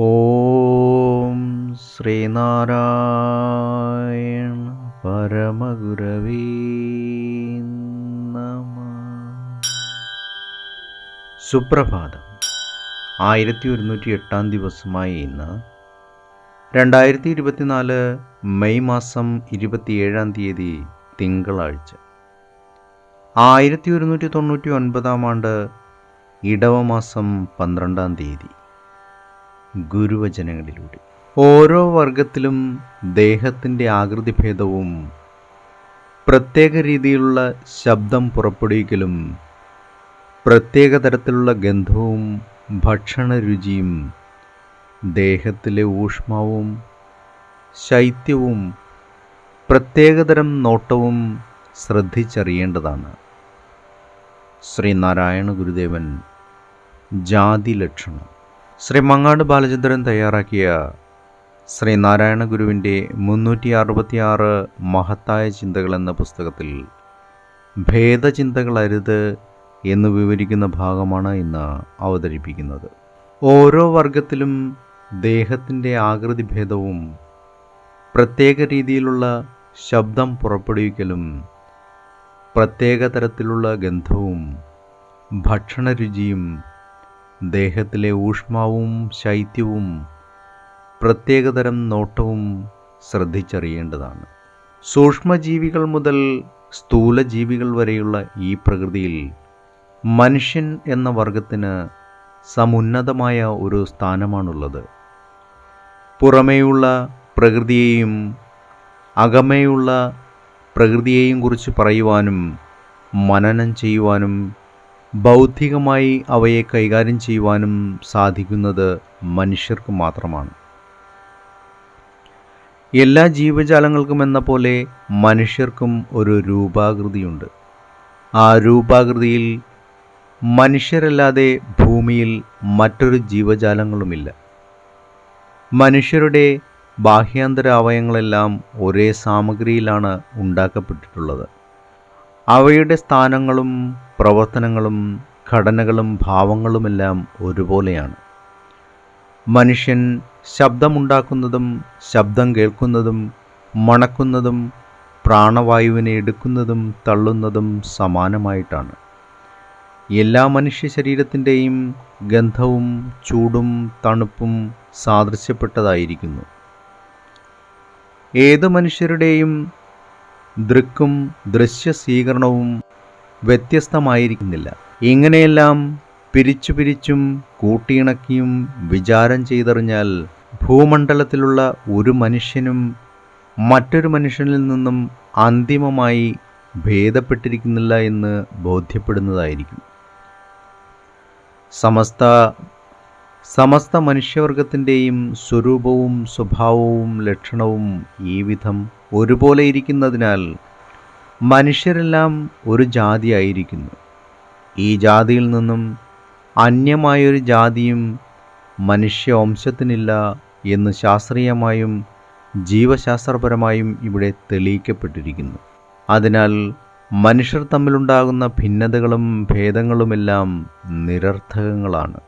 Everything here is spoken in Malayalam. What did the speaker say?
ഓം ശ്രീനാരായണ പരമഗുരവീ സുപ്രഭാതം. ആയിരത്തി ഒരുന്നൂറ്റി എട്ടാം ദിവസമായ ഇന്ന് രണ്ടായിരത്തി ഇരുപത്തിനാല് മെയ് മാസം ഇരുപത്തിയേഴാം തീയതി തിങ്കളാഴ്ച. ആയിരത്തി ഒരുന്നൂറ്റി തൊണ്ണൂറ്റി ഒൻപതാം ആണ്ട് ഇടവമാസം പന്ത്രണ്ടാം തീയതി. ഗുരുവചനങ്ങളിലൂടെ. ഓരോ വർഗത്തിലും ദേഹത്തിന്റെ ആകൃതിഭേദവും പ്രത്യേക രീതിയിലുള്ള ശബ്ദം പുറപ്പെടുവിക്കലും പ്രത്യേക തരത്തിലുള്ള ഗന്ധവും ഭക്ഷണ രുചിയും ദേഹത്തിലെ ഊഷ്മാവും ശൈത്യവും പ്രത്യേകതരം നോട്ടവും ശ്രദ്ധിച്ചറിയേണ്ടതാണ്. ശ്രീനാരായണ ഗുരുദേവൻ ജാതി ലക്ഷണം. ശ്രീ മങ്ങാട് ബാലചന്ദ്രൻ തയ്യാറാക്കിയ ശ്രീ നാരായണ ഗുരുവിന്റെ മുന്നൂറ്റി അറുപത്തിയാറ് മഹത്തായ ചിന്തകൾ എന്ന പുസ്തകത്തിൽ ഭേദചിന്തകൾ അരുത് എന്ന് വിവരിക്കുന്ന ഭാഗമാണ് ഇന്ന് അവതരിപ്പിക്കുന്നത്. ഓരോ വർഗത്തിലും ദേഹത്തിന്റെ ആകൃതി ഭേദവും പ്രത്യേക രീതിയിലുള്ള ശബ്ദം പുറപ്പെടുവിക്കലും പ്രത്യേക തരത്തിലുള്ള ഗന്ധവും ഭക്ഷണരുചിയും ദേഹത്തിലെ ഊഷ്മാവും ശൈത്യവും പ്രത്യേകതരം നോട്ടവും ശ്രദ്ധിച്ചറിയേണ്ടതാണ്. സൂക്ഷ്മജീവികൾ മുതൽ സ്ഥൂലജീവികൾ വരെയുള്ള ഈ പ്രകൃതിയിൽ മനുഷ്യൻ എന്ന വർഗത്തിന് സമുന്നതമായ ഒരു സ്ഥാനമാണുള്ളത്. പുറമേയുള്ള പ്രകൃതിയെയും അകമേയുള്ള പ്രകൃതിയെയും കുറിച്ച് പറയുവാനും മനനം ചെയ്യുവാനും ബൗദ്ധികമായി അവയെ കൈകാര്യം ചെയ്യുവാനും സാധിക്കുന്നത് മനുഷ്യർക്ക് മാത്രമാണ്. എല്ലാ ജീവജാലങ്ങൾക്കും എന്ന പോലെ മനുഷ്യർക്കും ഒരു രൂപാകൃതിയുണ്ട്. ആ രൂപാകൃതിയിൽ മനുഷ്യരല്ലാതെ ഭൂമിയിൽ മറ്റൊരു ജീവജാലങ്ങളുമില്ല. മനുഷ്യരുടെ ബാഹ്യാന്തര അവയങ്ങളെല്ലാം ഒരേ സാമഗ്രിയിലാണ് ഉണ്ടാക്കപ്പെട്ടിട്ടുള്ളത്. അവയുടെ സ്ഥാനങ്ങളും പ്രവർത്തനങ്ങളും ഘടനകളും ഭാവങ്ങളുമെല്ലാം ഒരുപോലെയാണ്. മനുഷ്യൻ ശബ്ദമുണ്ടാക്കുന്നതും ശബ്ദം കേൾക്കുന്നതും മണക്കുന്നതും പ്രാണവായുവിനെ എടുക്കുന്നതും തള്ളുന്നതും സമാനമായിട്ടാണ്. എല്ലാ മനുഷ്യ ശരീരത്തിന്റെയും ഗന്ധവും ചൂടും തണുപ്പും സാദൃശ്യപ്പെട്ടതായിരിക്കുന്നു. ഏത് മനുഷ്യരുടെയും ദൃക്കും ദൃശ്യസ്വീകരണവും വ്യത്യസ്തമായിരിക്കുന്നില്ല. ഇങ്ങനെയെല്ലാം പിരിച്ചു പിരിച്ചും കൂട്ടിയിണക്കിയും വിചാരം ചെയ്തറിഞ്ഞാൽ ഭൂമണ്ഡലത്തിലുള്ള ഒരു മനുഷ്യനും മറ്റൊരു മനുഷ്യനിൽ നിന്നും അന്തിമമായി ഭേദപ്പെട്ടിരിക്കുന്നില്ല എന്ന് ബോധ്യപ്പെടുന്നതായിരിക്കും. സമസ്ത സമസ്ത മനുഷ്യവർഗത്തിന്റെയും സ്വരൂപവും സ്വഭാവവും ലക്ഷണവും ഈ വിധം ഒരുപോലെ ഇരിക്കുന്നതിനാൽ മനുഷ്യരെല്ലാം ഒരു ജാതിയായിരിക്കുന്നു. ഈ ജാതിയിൽ നിന്നും അന്യമായൊരു ജാതിയും മനുഷ്യവംശത്തിനില്ല എന്ന് ശാസ്ത്രീയമായും ജീവശാസ്ത്രപരമായും ഇവിടെ തെളിയിക്കപ്പെട്ടിരിക്കുന്നു. അതിനാൽ മനുഷ്യർ തമ്മിലുണ്ടാകുന്ന ഭിന്നതകളും ഭേദങ്ങളുമെല്ലാം നിരർത്ഥകങ്ങളാണ്.